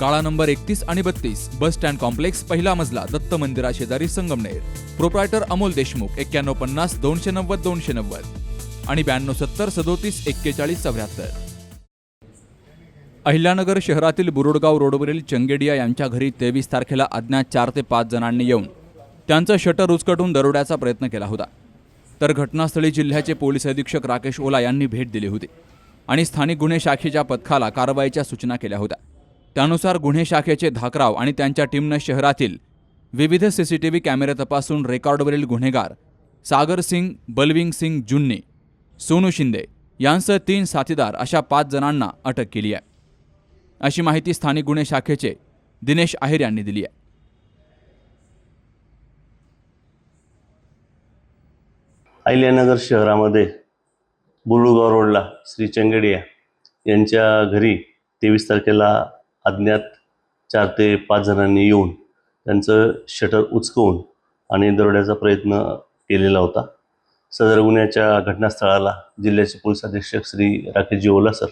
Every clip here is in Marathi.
काळा नंबर एकतीस आणि बत्तीस बस स्टँड कॉम्प्लेक्स पहिला मजला दत्त मंदिरा शेजारी संगमनेर. प्रोप्रायटर अमोल देशमुख एक्क्याण्णव पन्नास दोनशे नव्वद दोनशे नव्वद. आणि ब्याण्णव सत्तर सदोतीस एक्केचाळीस चौऱ्याहत्तर. अहिल्यानगर शहरातील बुरुडगाव रोडवरील चंगेडिया यांच्या घरी तेवीस तारखेला अज्ञात चार ते पाच जणांनी येऊन त्यांचं शटर उचकटून दरोड्याचा प्रयत्न केला होता. तर घटनास्थळी जिल्ह्याचे पोलीस अधीक्षक राकेश ओला यांनी भेट दिली होती आणि स्थानिक गुन्हे शाखेच्या पथकाला कारवाईच्या सूचना केल्या होत्या. त्यानुसार गुन्हे शाखेचे धाकराव आणि त्यांच्या टीमनं शहरातील विविध सी सी टी व्ही कॅमेरे तपासून रेकॉर्डवरील गुन्हेगार सागर सिंग बलविंग सिंग जुन्नी सोनू शिंदे यांसह तीन साथीदार अशा पाच जणांना अटक केली आहे. अशी माहिती स्थानिक गुन्हे शाखेचे दिनेश आहेर यांनी दिली आहे. अहिल्यानगर शहरामध्ये बुलुगाव रोडला श्री चंगडिया यांच्या घरी तेवीस तारखेला अज्ञात चार ते पाच जणांनी येऊन त्यांचं शटर उचकवून आणि दरोड्याचा प्रयत्न केलेला होता. सदर गुन्ह्याच्या घटनास्थळाला जिल्ह्याचे पोलीस अधीक्षक श्री राकेशजी ओला सर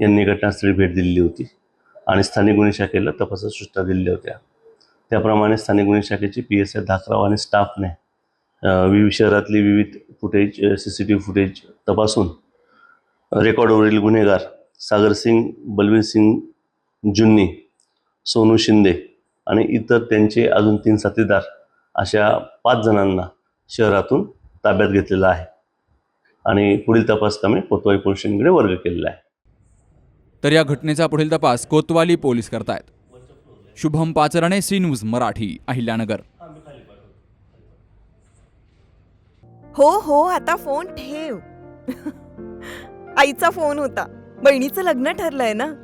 यांनी घटनास्थळी भेट दिलेली होती आणि स्थानिक गुन्हे शाखेला तपासात सूचना दिलेल्या होत्या. त्याप्रमाणे स्थानिक गुन्हे शाखेचे पी एस आय धाकराव आणि स्टाफने विविध शहरातली विविध footage C C T V footage तपासून रेकॉर्डवरील गुन्हेगार सागर सिंग बलवीर सिंग जुन्नी सोनू शिंदे आणि इतर त्यांचे अजून तीन साथीदार अशा पाच जणांना शहरातून ताब्यात घेतलेलं आहे. आणि पुढील तपास कामे कोतवाई पोलीस स्टेशनकडे वर्ग केलेला आहे. तर या घटनेचा पुढील तपास कोतवाली पोलीस करतायत. Shubham Pacharne C news Marathi Ahilyanagar. हो हो आता फोन ठेव. आईचा फोन होता. बहिणीचं लग्न ठरलंय ना?